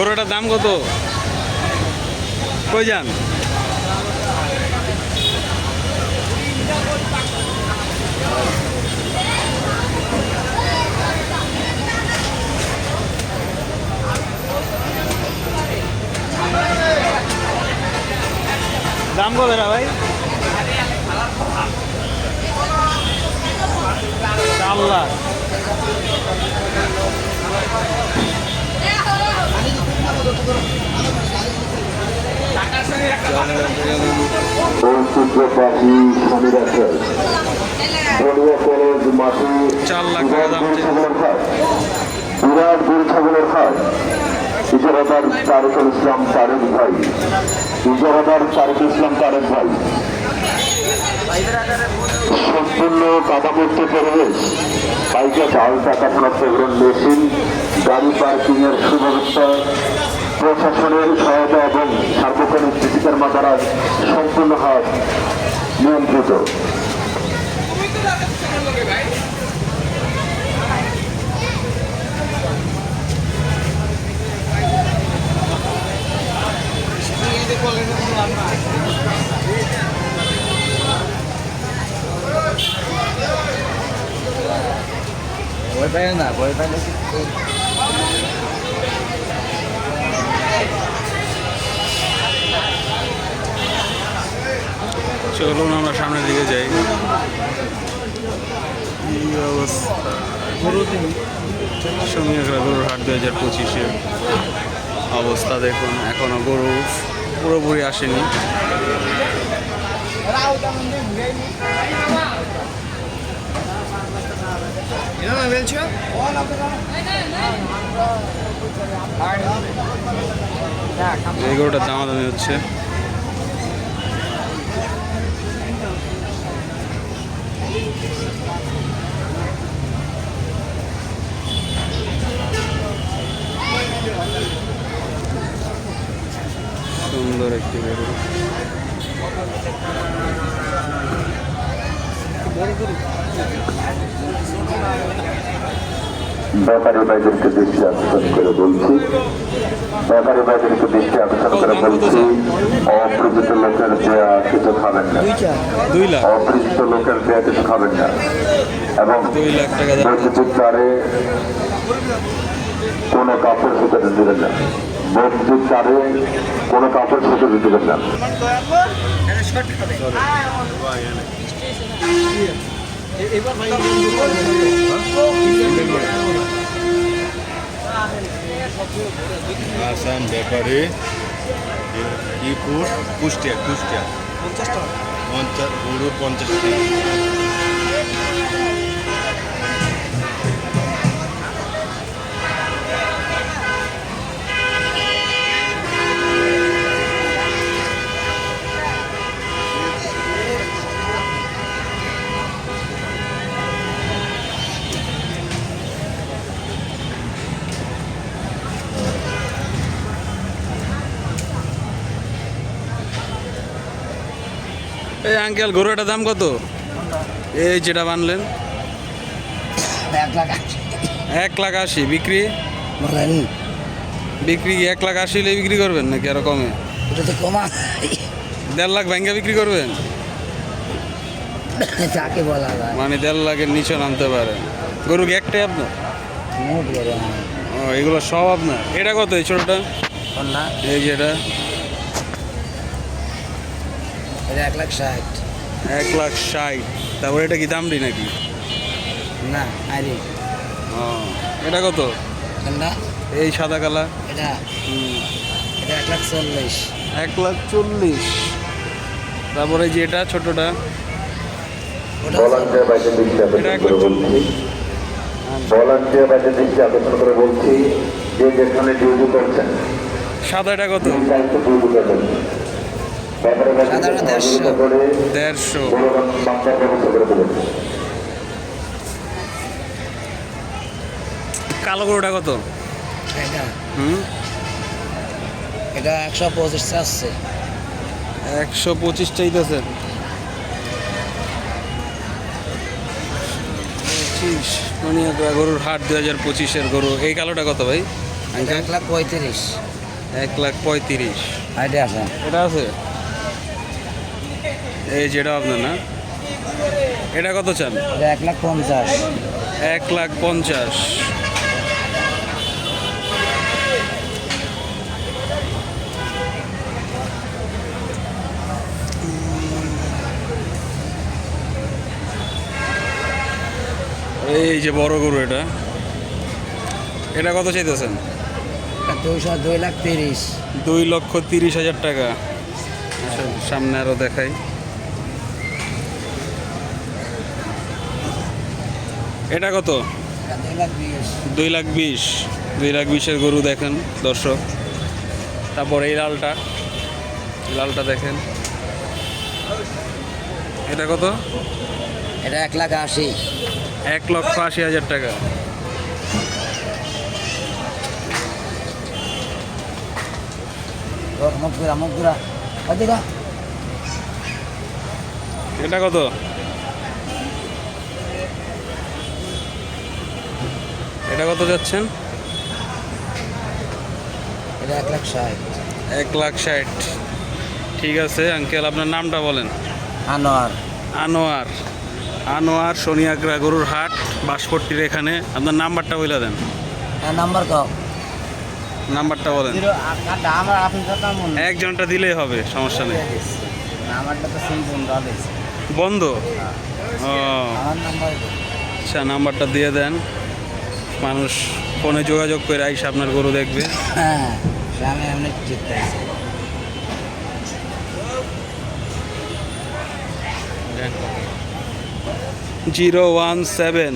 গরুটার দাম কত? কই যান? দাম কত না ভাই? চার চার লাখ টাকা ইসলাম তারেক ভাই ইজারাদার তারেকুল ইসলাম তারেক ভাই সম্পূর্ণ কাদামুক্ত পরিবেশ বাইকে চাল টাকাখানা সেগুলোর মেশিন গাড়ি পার্কিং এর সুব্যবস্থা প্রশাসনের সহায়তা এবং সার্বক্ষণিক কৃষিকর্মা দ্বারা সম্পূর্ণ হাত নিয়ন্ত্রিত। ভয় পাই না, ভয় পাইলে চলুন, আমরা সামনের দিকে যাই। গরুর হাট দু হাজার পঁচিশের অবস্থা দেখুন, এখনও গরু পুরোপুরি আসেনি। এই গরুটার দামাদামি হচ্ছে? ব্যাপারী ভাইদেরকে দৃষ্টি আকর্ষণ করে বলছি। ব্যাপারী ভাইদেরকে দৃষ্টি আকর্ষণ করে বলছি অপরিচিত লোকের দেয়া কিছু খাবেন না। অপরিচিত লোকের দেয়া কিছু খাবেন না। এবং দুই লাখ টাকা দাম বৈদ্যুতিক তারে কোনো কাপড় শুকাতে দিবেন না। বৈদ্যুতিক তারে কোনো কাপড় শুকাতে দিবেন না। আসাম ব্যাপারে ইপুর কুষ্টিয়া কুষ্টিয়া। পঞ্চাশ টাকা। গরু পঞ্চাশ টাকা। এই আঙ্কেল গরুটার দাম কত? এই যেটা বানলেন। এক লাখ আশি বিক্রি? বিক্রি এক লাখ আশি হলে বিক্রি করবেন নাকি আরও কমে? ওটা তো কমা দেড় লাখ ভেঙ্গা বিক্রি করবেন? যাকে বলা যায়। মানে দেড় লাখের নিচে নামতে পারে। গরু কি একটাই আপনার? ও এগুলো সব আপনার। এটা কত এই ছোটটা? এই যেটা? এক লাখ ষাট। এক লাখ ষাট। তারপরে এটা কি দামড়ি নাকি? না আরে ও এটা কত? কোনটা এই সাদা কালা এটা। এটা এক লাখ চল্লিশ। এক লাখ চল্লিশ। তারপরে যে এটা ছোটটা? ভলান্টিয়ার বাইরে এটা এক করে বলছি। যে যেখানে ডিউটি করছেন। সাদাটা কত? ডিউটি দেড়শো। দেড়শো। কালো গরুটা কত? এটা? হুম? এটা একশো পঁচিশ আসছে একশো পঁচিশ চাইতেছেন পঁচিশ মানে গরুর হাট দু হাজার পঁচিশের গরু। এই কালোটা কত ভাই? এক লাখ পঁয়ত্রিশ। এক লাখ পঁয়ত্রিশ। এটা আছে। এটা আছে? এই যেটা আপনার না? এটা কত চান? এক লাখ পঞ্চাশ। এক লাখ পঞ্চাশ। এই যে বড় গরু এটা। এটা কত চাইতেছেন? দুইশো দুই লাখ তিরিশ। দুই লক্ষ তিরিশ হাজার টাকা। আচ্ছা, সামনে আরও দেখাই। এটা কত? দুই লাখ বিশ। দুই লাখ বিশের গরু দেখেন দর্শক। তারপর এই লালটা লালটা দেখেন। এটা কত? এটা এক লাখ আশি। এক লক্ষ আশি হাজার টাকা। এটা কত? এটা কত যাচ্ছেন? এটা এক লাখ ষাট। এক লাখ ষাট। ঠিক আছে আঙ্কেল আপনার নামটা বলেন। আনোয়ার। আনোয়ার। আনোয়ার সোনিয়াগ্রা গরুর হাট বাসপট্টির এখানে। আপনার নাম্বারটা বলে দেন। হ্যাঁ নাম্বার কও নাম্বারটা বলেন। একজনটা দিলেই হবে সমস্যা নেই। বন্ধ ও। আচ্ছা নাম্বারটা দিয়ে দেন। মানুষ ফোনে যোগাযোগ করে আইসা আপনার গরু দেখবে। হ্যাঁ জিততে zero one seven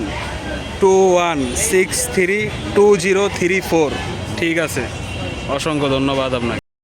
two one six three two zero three four. ঠিক আছে। অসংখ্য ধন্যবাদ আপনাকে।